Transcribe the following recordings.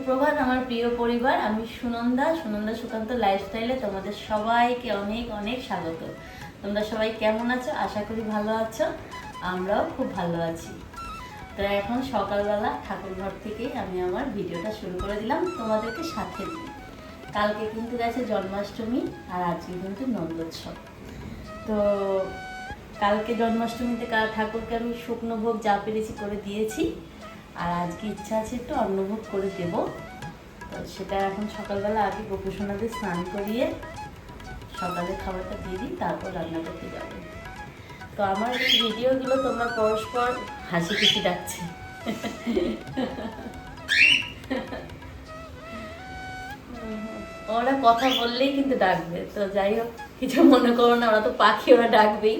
সুপ্রভাত, আমার প্রিয় পরিবার, আমি সুনন্দা সুনন্দা সুকান্ত লাইফস্টাইলে তোমাদের সবাইকে অনেক অনেক স্বাগত। তোমরা সবাই কেমন আছো? আশা করি ভালো আছো, আমরাও খুব ভালো আছি। তো এখন সকালবেলা ঠাকুর ঘর থেকেই আমি আমার ভিডিওটা শুরু করে দিলাম তোমাদেরকে সাথে নিয়ে। কালকে কিন্তু গেছে জন্মাষ্টমী আর আজকে কিন্তু নন্দোৎসব। তো কালকে জন্মাষ্টমীতে ঠাকুরকে আমি শুকনো ভোগ যা পেরেছি করে দিয়েছি। আর আজকে ইচ্ছা আছে একটু অন্নভোগ করে দেব। তো সেটা এখন সকালবেলা আগে গোপসোনাদের স্নান করিয়ে সকালে খাবারটা দিয়ে দিই, তারপর রান্না করতে যাব। তো আমার এই ভিডিওগুলো তোমরা পরস্পর হাসি খুশি ডাকছে। ওরা কথা বললেই কিন্তু ডাকবে। তো যাই হোক, কিছু মনে করো না, ওরা তো পাখি, ওরা ডাকবেই।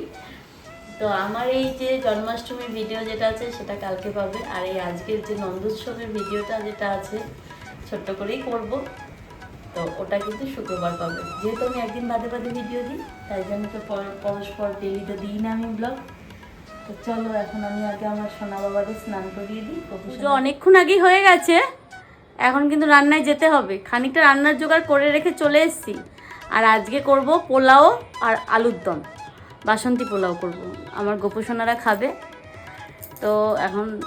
তো আমার এই যে জন্মাষ্টমীর ভিডিও যেটা আছে সেটা কালকে পাবে। আর এই আজকের যে নন্দোৎসবের ভিডিওটা যেটা আছে ছোট্ট করেই করব। তো ওটা কিন্তু শুক্রবার পাবে। যেহেতু আমি একদিন বাদে বাদে ভিডিও দিই তাই জন্য তো পর- পরস্পর ডেলি তো দিই না আমি ব্লগ তো চলো এখন আমি আগে আমার সোনা বাবাকে স্নান করিয়ে দিই পুজো অনেকক্ষণ আগেই হয়ে গেছে। এখন কিন্তু রান্নায় যেতে হবে। খানিকটা রান্নার জোগাড় করে রেখে চলে এসেছি। আর আজকে করব পোলাও আর আলুর দম। বাসন্তী পোলাও করব। আমার গোপসোনারা খাবে। তো এখন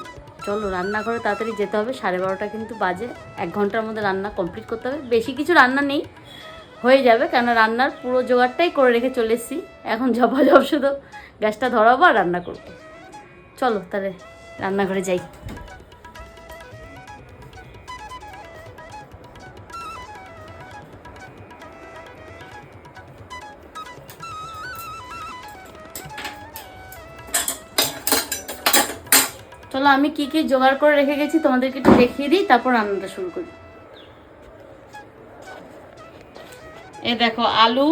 চলো, রান্না করে তাড়াতাড়ি যেতে হবে। সাড়ে বারোটা কিন্তু বাজে। এক ঘণ্টার মধ্যে রান্না কমপ্লিট করতে হবে। বেশি কিছু রান্না নেই। হয়ে যাবে। কেন রান্নার পুরো জোগাড়টাই করে রেখে চলে এসেছি। এখন ঝপাঝপ শুধু গ্যাসটা ধরাবো আর রান্না করব। চলো তাহলে রান্নাঘরে যাই। চলো, আমি কি কি জোগাড় করে রেখে গেছি তোমাদেরকে একটু দেখিয়ে দিই, তারপর রান্নাটা শুরু করি। এ দেখো, আলু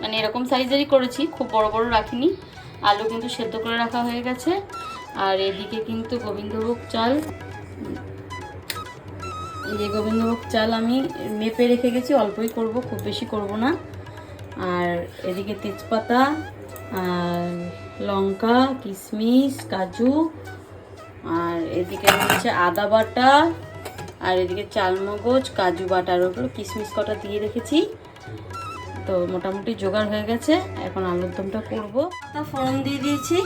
মানে এরকম সাইজেরই করেছি, খুব বড় বড় রাখিনি। আলু কিন্তু সেদ্ধ করে রাখা হয়ে গেছে। আর এদিকে কিন্তু গোবিন্দভোগ চাল। যে গোবিন্দভোগ চাল আমি মেপে রেখে গেছি, অল্পই করব, খুব বেশি করব না। আর এদিকে তেজপাতা, আর লঙ্কা, কিশমিশ, কাজু আর এদিকে হচ্ছে আদা বাটা আর এদিকে চালমগজ, কাজু বাটার ওগুলো কিশমিশ কটা দিয়ে রেখেছি। তো মোটামুটি জোগাড় হয়ে গেছে, এখন আলুর দমটা করব। তা ফোড়ন দিয়ে দিয়েছি,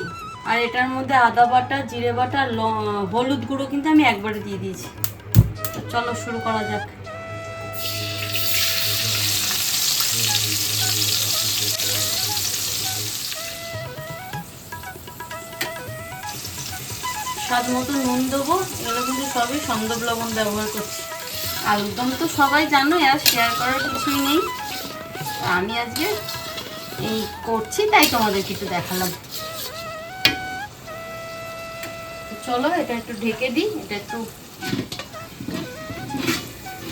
আর এটার মধ্যে আদা বাটা, জিরে বাটা হলুদ গুঁড়ো কিন্তু আমি একবারে দিয়ে দিয়েছি। চলো শুরু করা যাক। স্বাদ মতো নুন দেবো এগুলো কিন্তু সবই সন্দব লবণ ব্যবহার করছি। আলুর দম তো সবাই জানোই, আর শেয়ার করার কিছুই নেই। আমি আজকে এই করছি, তাই তোমাদের কিছু দেখালাম। চলো, এটা একটু ঢেকে দিই, এটা একটু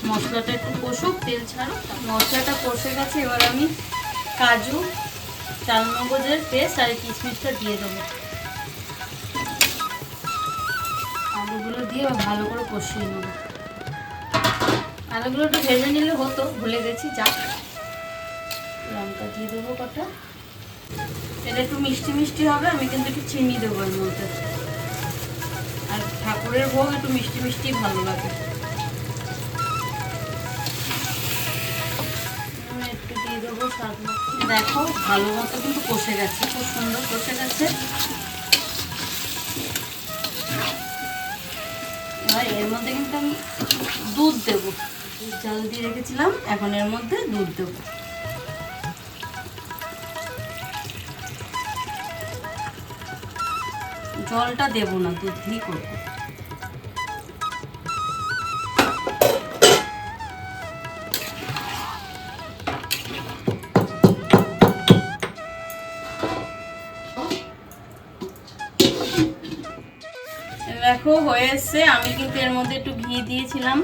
মশলাটা একটু কষুক, তেল ছাড়ো মশলাটা কষে গেছে, এবার আমি কাজু চালমগজের পেস্ট আর কিশমিশটা দিয়ে দেবো। দিয়ে ভালো করে কষিয়ে নেব। আলুগুলো একটু ভেজে নিলে হতো, ভুলে গেছি যা লঙ্কা দিয়ে দেবো কটা। এটা একটু মিষ্টি মিষ্টি হবে, আমি কিন্তু একটু চিনি দেবো এর মধ্যে। আর ঠাকুরের ভোগ একটু মিষ্টি মিষ্টি ভালো লাগে। একটু দিয়ে দেবো। দেখো, ভালো মতো কিন্তু কষে গেছে, খুব সুন্দর কষে গেছে। এবার এর মধ্যে কিন্তু আমি দুধ দেবো। দুধ জাল দিয়ে রেখেছিলাম, এখন এর মধ্যে দুধ দেবো। জলটা দেবো না, দুধ দিয়ে করব। দেখো হয়ে এসছে আমি কিন্তু এর মধ্যে একটু ঘি দিয়েছিলাম।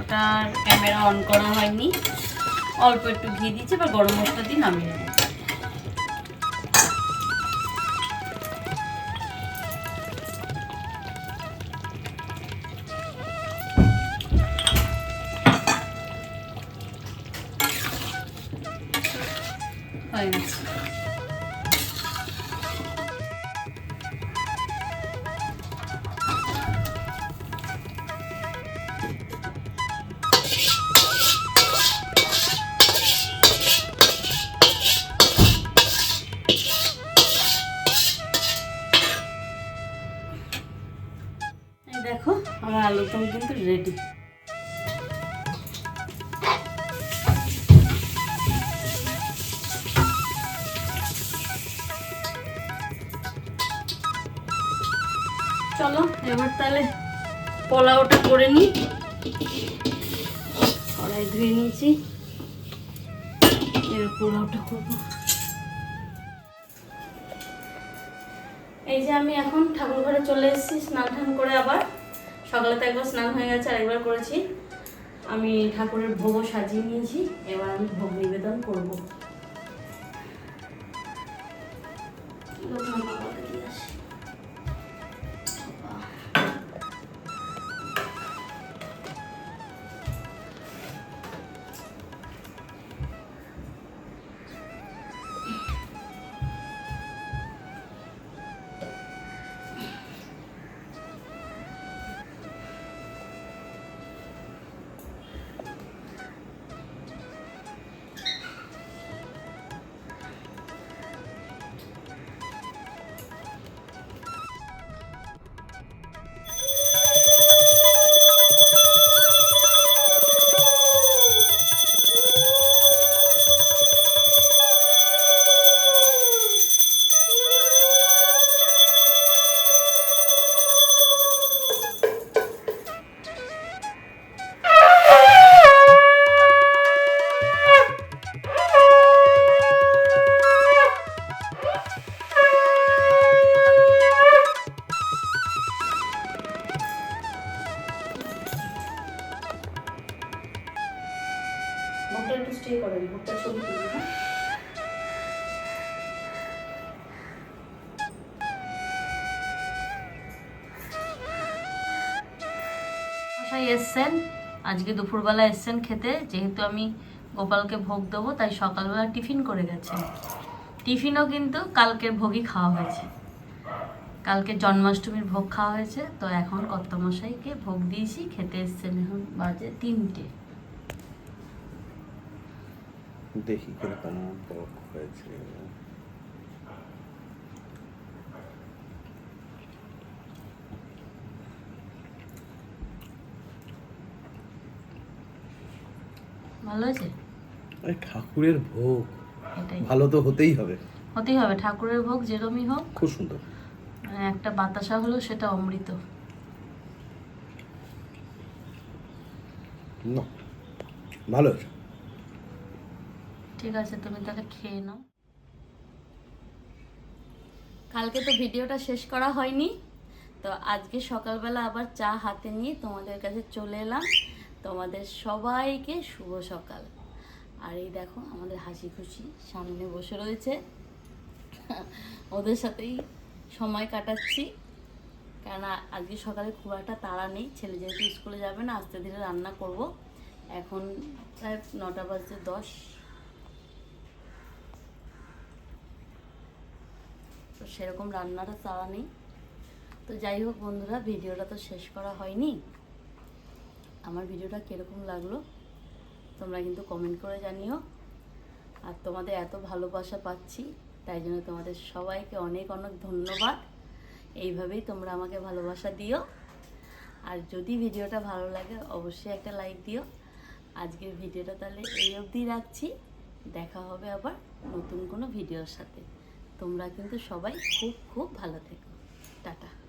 ওটার ক্যামেরা অন করা হয়নি। অল্প একটু ঘি দিয়েছি বা গরম মশলা দিয়ে নামিয়ে নেব হয়ে গেছে। চলো, এবার তাহলে পোলাওটা করে নিই। কড়াই ধুয়ে নিয়েছি। এবার পোলাওটা করব। এই যে আমি এখন ঠাকুর ঘরে চলে এসেছি, স্নান টান করে আবার। সকালে তো একবার স্নান হয়ে গেছে, আরেকবার করেছি। আমি ঠাকুরের ভোগও সাজিয়ে নিয়েছি, এবার আমি ভোগ নিবেদন করব। মশাই এসছেন, আজকে দুপুরবেলা এসছেন খেতে, যেহেতু আমি গোপালকে ভোগ দেবো, তাই সকালবেলা টিফিন করে গেছেন। টিফিনও কিন্তু কালকের ভোগই খাওয়া হয়েছে। কালকে জন্মাষ্টমীর ভোগ খাওয়া হয়েছে, তো এখন কর্তমশাইকে ভোগ দিয়েছি, খেতে এসছেন এখন বাজে তিনটে। দেখি কীরকম বক হয়েছে। ভালো হয়েছে? আরে ঠাকুরের ভোগ। ভালো তো হতেই হবে। হতেই হবে ঠাকুরের ভোগ যেরমই হোক। খুব সুন্দর। মানে একটা বাতাসা হলো সেটা অমৃত। না ভালো হয়েছে। ঠিক আছে তুমি তাহলে খেয়ে নাও। কালকে তো ভিডিওটা শেষ করা হয়নি। তো আজকে সকালবেলা আবার চা হাতে নিয়ে তোমাদের কাছে চলে এলাম। তোমাদের সবাইকে শুভ সকাল। আর এই দেখো, আমাদের হাসি খুশি সামনে বসে রয়েছে। ওদের সাথেই সময় কাটাচ্ছি। কেননা আজকে সকালে খুব একটা তাড়া নেই, ছেলে যেহেতু স্কুলে যাবে না, আস্তে ধীরে রান্না করব। এখন প্রায় নটা বাজতে দশ। তো সেরকম রান্নাটা তাড়া নেই। তো যাই হোক বন্ধুরা, ভিডিওটা তো শেষ করা হয়নি। আমার ভিডিওটা কীরকম লাগল, তোমরা কিন্তু কমেন্ট করে জানিও। আর তোমাদের এত ভালোবাসা পাচ্ছি, তাই জন্য তোমাদের সবাইকে অনেক অনেক ধন্যবাদ। এইভাবেই তোমরা আমাকে ভালোবাসা দিও। আর যদি ভিডিওটা ভালো লাগে, অবশ্যই একটা লাইক দিও। আজকের ভিডিওটা তাহলে এই অবধি রাখছি। দেখা হবে আবার নতুন কোনো ভিডিওর সাথে। তোমরা কিন্তু সবাই খুব খুব ভালো থেকো। টাটা।